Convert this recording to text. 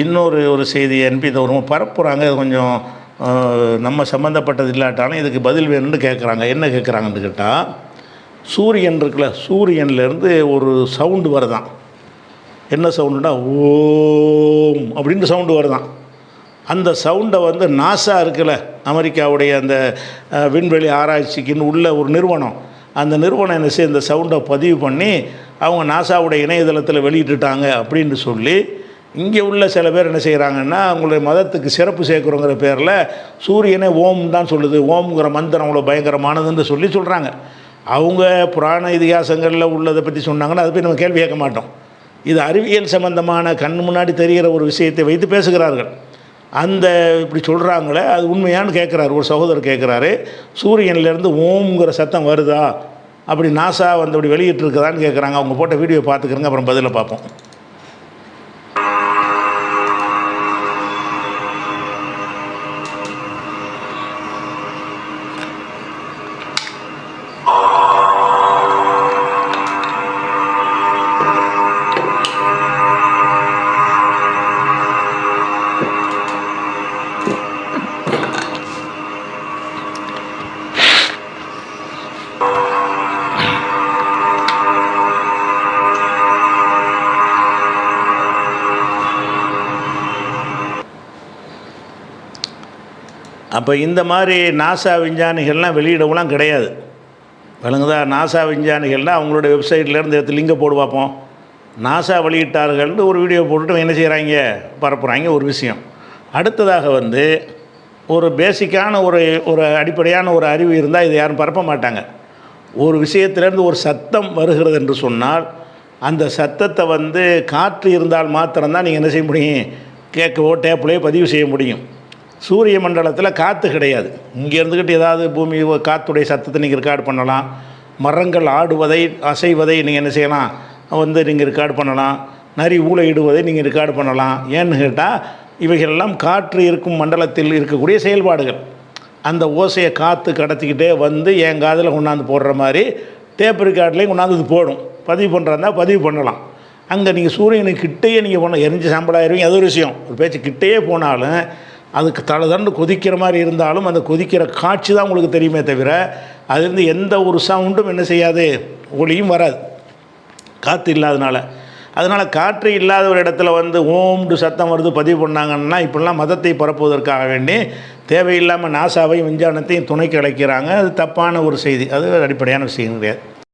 இன்னொரு ஒரு செய்தி என்பி இதை ஒரு பரப்புகிறாங்க இது கொஞ்சம் நம்ம சம்மந்தப்பட்டது இல்லாட்டாலும் இதுக்கு பதில் வேணும்னு கேட்குறாங்க என்ன கேட்குறாங்கன்னு கேட்டால் சூரியன் இருக்குல்ல சூரியன்லேருந்து ஒரு சவுண்டு வருதான். என்ன சவுண்டுனா ஓம் அப்படின்ற சவுண்டு வருதான். அந்த சவுண்டை வந்து நாசா இருக்குல்ல அமெரிக்காவுடைய அந்த விண்வெளி ஆராய்ச்சிக்குன்னு உள்ள ஒரு நிறுவனம். அந்த நிறுவனம் என்ன செய்ய இந்த சவுண்டை பதிவு பண்ணி அவங்க நாசாவுடைய இணையதளத்தில் வெளியிட்டுட்டாங்க அப்படின்னு சொல்லி இங்கே உள்ள சில பேர் என்ன செய்கிறாங்கன்னா அவங்களுடைய மதத்துக்கு சிறப்பு சேர்க்குறோங்கிற பேரில் சூரியனை ஓம் தான் சொல்லுது. ஓம்ங்கிற மந்திரம் அவ்வளோ பயங்கரமானதுன்னு சொல்லி சொல்கிறாங்க அவங்க புராண இதிகாசங்களில் உள்ளதை பற்றி சொன்னாங்கன்னா அதை போய் நம்ம கேள்வி கேட்க மாட்டோம். இது அறிவியல் சம்பந்தமான கண் முன்னாடி தெரிகிற ஒரு விஷயத்தை வைத்து பேசுகிறார்கள். அந்த இப்படி சொல்கிறாங்களே அது உண்மையான்னு கேட்குறாரு. ஒரு சகோதரர் கேட்குறாரு சூரியன்லேருந்து ஓம்ங்கிற சத்தம் வருதா? அப்படி நாசா வந்து அப்படி வெளியிட்டிருக்குதான்னு கேட்குறாங்க. அவங்க போட்ட வீடியோ பார்த்துக்கிறங்க அப்புறம் பதிலை பார்ப்போம். அப்போ இந்த மாதிரி நாசா விஞ்ஞானிகள்லாம் வெளியிடவெல்லாம் கிடையாது. விளங்குதா? நாசா விஞ்ஞானிகள்னால் அவங்களுடைய வெப்சைட்லேருந்து எடுத்து லிங்கை போடு பார்ப்போம் நாசா வெளியிட்டார்கள்னு ஒரு வீடியோ போட்டுட்டு என்ன செய்கிறாங்க பரப்புகிறாங்க ஒரு விஷயம். அடுத்ததாக வந்து ஒரு பேசிக்கான ஒரு ஒரு அடிப்படையான ஒரு அறிவு இருந்தால் இதை யாரும் பரப்ப மாட்டாங்க. ஒரு விஷயத்திலேருந்து ஒரு சத்தம் வருகிறது என்று சொன்னால் அந்த சத்தத்தை வந்து காற்று இருந்தால் மாத்திரம்தான் நீங்கள் என்ன செய்ய முடியும்? கேட்கவோ டேப்லேயோ பதிவு செய்ய முடியும். சூரிய மண்டலத்தில் காற்று கிடையாது. இங்கே இருந்துக்கிட்டு ஏதாவது பூமி காற்றுடைய சத்தத்தை நீங்கள் ரெக்கார்ட் பண்ணலாம். மரங்கள் ஆடுவதை அசைவதை நீங்கள் என்ன செய்யலாம்? வந்து நீங்கள் ரெக்கார்டு பண்ணலாம். நரி ஊழையிடுவதை நீங்கள் ரெக்கார்டு பண்ணலாம். ஏன்னு கேட்டால் இவைகளெல்லாம் காற்று இருக்கும் மண்டலத்தில் இருக்கக்கூடிய செயல்பாடுகள். அந்த ஓசையை காற்று கடத்திக்கிட்டே வந்து என் காதில் கொண்டாந்து போடுற மாதிரி டேப் ரெக்கார்ட்லேயும் கொண்டாந்து இது போடும். பதிவு பண்ணுறதா பதிவு பண்ணலாம். அங்கே நீங்கள் சூரியனுக்கு கிட்டேயே நீங்கள் பண்ண எரிஞ்சு சாம்பலாயிருவீங்க அது ஒரு விஷயம். ஒரு பேச்சு கிட்டேயே போனாலும் அதுக்கு தளதண்டு கொதிக்கிற மாதிரி இருந்தாலும் அந்த கொதிக்கிற காட்சி தான் உங்களுக்கு தெரியுமே தவிர அதுலேருந்து எந்த ஒரு சவுண்டும் என்ன செய்யாது. ஒளியும் வராது. காற்று இல்லாதனால. அதனால் காற்று இல்லாத ஒரு இடத்துல வந்து ஓம்டு சத்தம் வருது பதிவு பண்ணாங்கன்னா இப்படிலாம் மதத்தை பரப்புவதற்காக வேண்டி தேவையில்லாமல் நாசாவையும் விஞ்ஞானத்தையும் துணைக்கு அழைக்கிறாங்க. அது தப்பான ஒரு செய்தி. அது அடிப்படையான விஷயம் கிடையாது.